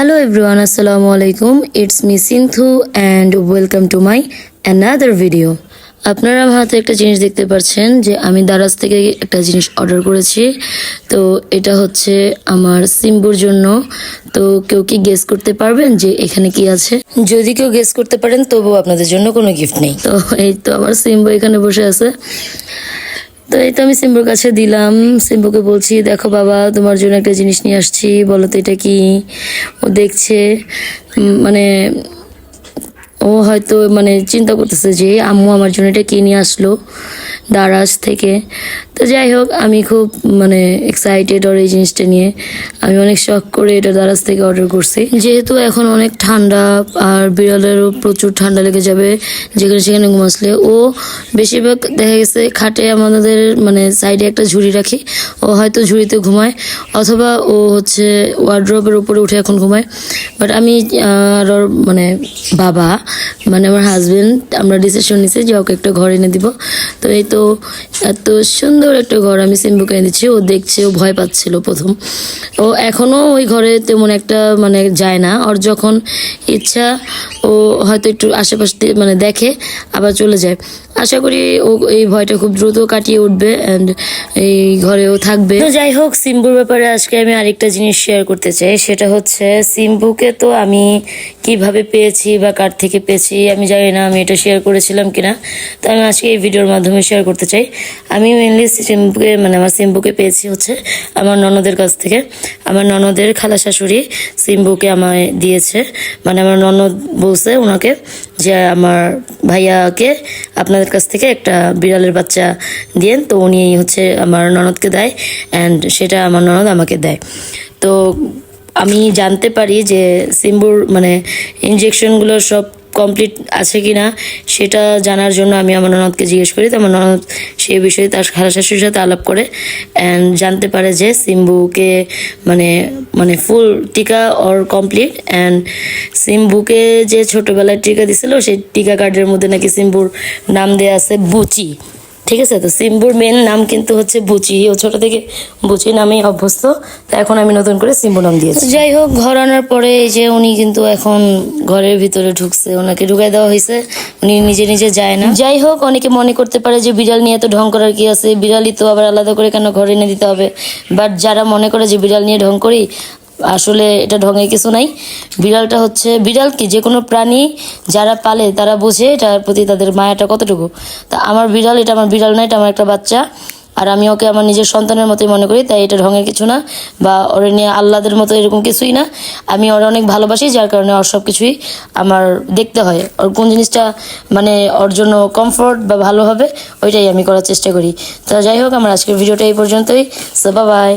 Hello everyone, Assalamu alaikum. It's me Sinthu and welcome to my another video. আপনারা হাতে একটা জিনিস দেখতে পাচ্ছেন যে আমি দারাজ থেকে একটা জিনিস অর্ডার করেছি। তো এটা হচ্ছে আমার সিম্বুর জন্য। তো কেউ কি গেস করতে পারবেন যে এখানে কি আছে? যদি কেউ গেস করতে পারেন তবুও আপনাদের জন্য কোনো গিফট নেই। তো এই তো আমার সিম্বু এখানে বসে আছে। তো এই তো আমি সিম্বুর কাছে দিলাম। সিম্বুকে বলছি, দেখো বাবা, তোমার জন্য একটা জিনিস নিয়ে আসছি। বলো তো এটা কি? ও দেখছে মানে ও হয়তো মানে চিন্তা করতেছে যে, আম্মু আমার জন্য এটা কি নিয়ে আসলো? দারাজ থেকে। তো যাই হোক, আমি খুব মানে এক্সাইটেড ওর এই জিনিসটা নিয়ে। আমি অনেক শখ করে এটা দারাজ থেকে অর্ডার করছি। যেহেতু এখন অনেক ঠান্ডা আর বিড়ালেরও প্রচুর ঠান্ডা লেগে যাবে, যেখানে সেখানে ঘুমাসলে ও বেশিরভাগ দেখা গেছে খাটে আমাদের মানে সাইডে একটা ঝুড়ি রাখি। ও হয়তো ঝুড়িতে ঘুমায়, অথবা ও হচ্ছে ওয়ার্ড্রপের উপরে উঠে এখন ঘুমায়। বাট আমি আর ওর মানে বাবা মানে আমার হাজব্যান্ড আমরা ডিসিশন নিছি যে ওকে একটা ঘর এনে দিব। তো এই তো এত সুন্দর একটা ঘর আমি সিম্বুকে এনে দিচ্ছি ও দেখছে, ও ভয় পাচ্ছিল প্রথম। ও এখনও ওই ঘরে তেমন একটা মানে যায় না। ওর যখন ইচ্ছা, ও হয়তো একটু আশেপাশ মানে দেখে, আবার চলে যায়। আশা করি ও এই ভয়টা খুব দ্রুত কাটিয়ে উঠবে অ্যান্ড এই ঘরেও থাকবে। তো যাই হোক, সিম্বুর ব্যাপারে আজকে আমি আরেকটা জিনিস শেয়ার করতে চাই। সেটা হচ্ছে, সিম্বুকে তো আমি কীভাবে পেয়েছি বা কার থেকে পেয়েছি আমি জানি না, আমি এটা শেয়ার করেছিলাম কিনা। তো আমি আজকে এই ভিডিওর মাধ্যমে শেয়ার করতে চাই। আমি মেনলি সিম্বুকে মানে আমার সিম্বুকে পেয়েছি হচ্ছে আমার ননদের কাছ থেকে। আমার ননদের খালা শাশুড়ি সিম্বুকে আমায় দিয়েছে। মানে আমার ননদ বলছে ওনাকে যে আমার ভাইয়াকে আপনাদের কাছ থেকে একটা বিড়ালের বাচ্চা দিয়েন। তো উনি হচ্ছে আমার ননদকে দেয় অ্যান্ড সেটা আমার ননদ আমাকে দেয়। তো আমি জানতে পারি যে সিম্বুর মানে ইনজেকশনগুলো সব কমপ্লিট আছে কি না সেটা জানার জন্য আমি আমার ননদকে জিজ্ঞেস করি। তো আমার ননদ সেই বিষয়ে তার খালা সাথে আলাপ করে অ্যান্ড জানতে পারে যে সিম্বুকে মানে মানে ফুল টিকা অর কমপ্লিট অ্যান্ড সিম্বুকে যে ছোটোবেলায় টিকা দিছিল, সেই টিকা কার্ডের মধ্যে নাকি সিম্বুর নাম দেওয়া আছে বুচি। ঠিক আছে? তো সিম্বুর মেন নাম কিন্তু হচ্ছে বুচি। ও ছোট থেকে বুচি নামেই অভ্যস্ত। তো এখন আমি নতুন করে সিম্বু নাম দিয়েছি। যাই হোক, ঘর আনার পরে এই যে উনি কিন্তু এখন ঘরের ভিতরে ঢুকছে। ওনাকে ঢুকাই দেওয়া হয়েছে। উনি নিজে নিজে যায় না। যাই হোক, অনেকে মনে করতে পারে যে বিড়াল নিয়ে তো ঢং করার কি আছে? বিড়ালই তো আবার আলাদা করে কেন ঘরে এনে দিতে হবে? বাট যারা মনে করে যে বিড়াল নিয়ে ঢং করি আসলে এটা ঢঙে কিছু নাই। বিড়ালটা হচ্ছে, বিড়াল কি? যে কোনো প্রাণী যারা পালে তারা বোঝে এটার প্রতি তাদের মায়াটা কতটুকু। তা আমার বিড়াল, এটা আমার বিড়াল না, এটা আমার একটা বাচ্চা। আর আমি ওকে আমার নিজের সন্তানের মতোই মনে করি, তাই এটা ঢঙের কিছু না। বা ওর নিয়ে আহ্লাদের মতো এরকম কিছুই না। আমি ওর অনেক ভালোবাসি, যার কারণে ওর সব কিছুই আমার দেখতে হয়। ওর কোন জিনিসটা মানে ওর জন্য কমফোর্ট বা ভালো হবে, ওইটাই আমি করার চেষ্টা করি। তা যাই হোক, আমার আজকের ভিডিওটা এই পর্যন্তই। So by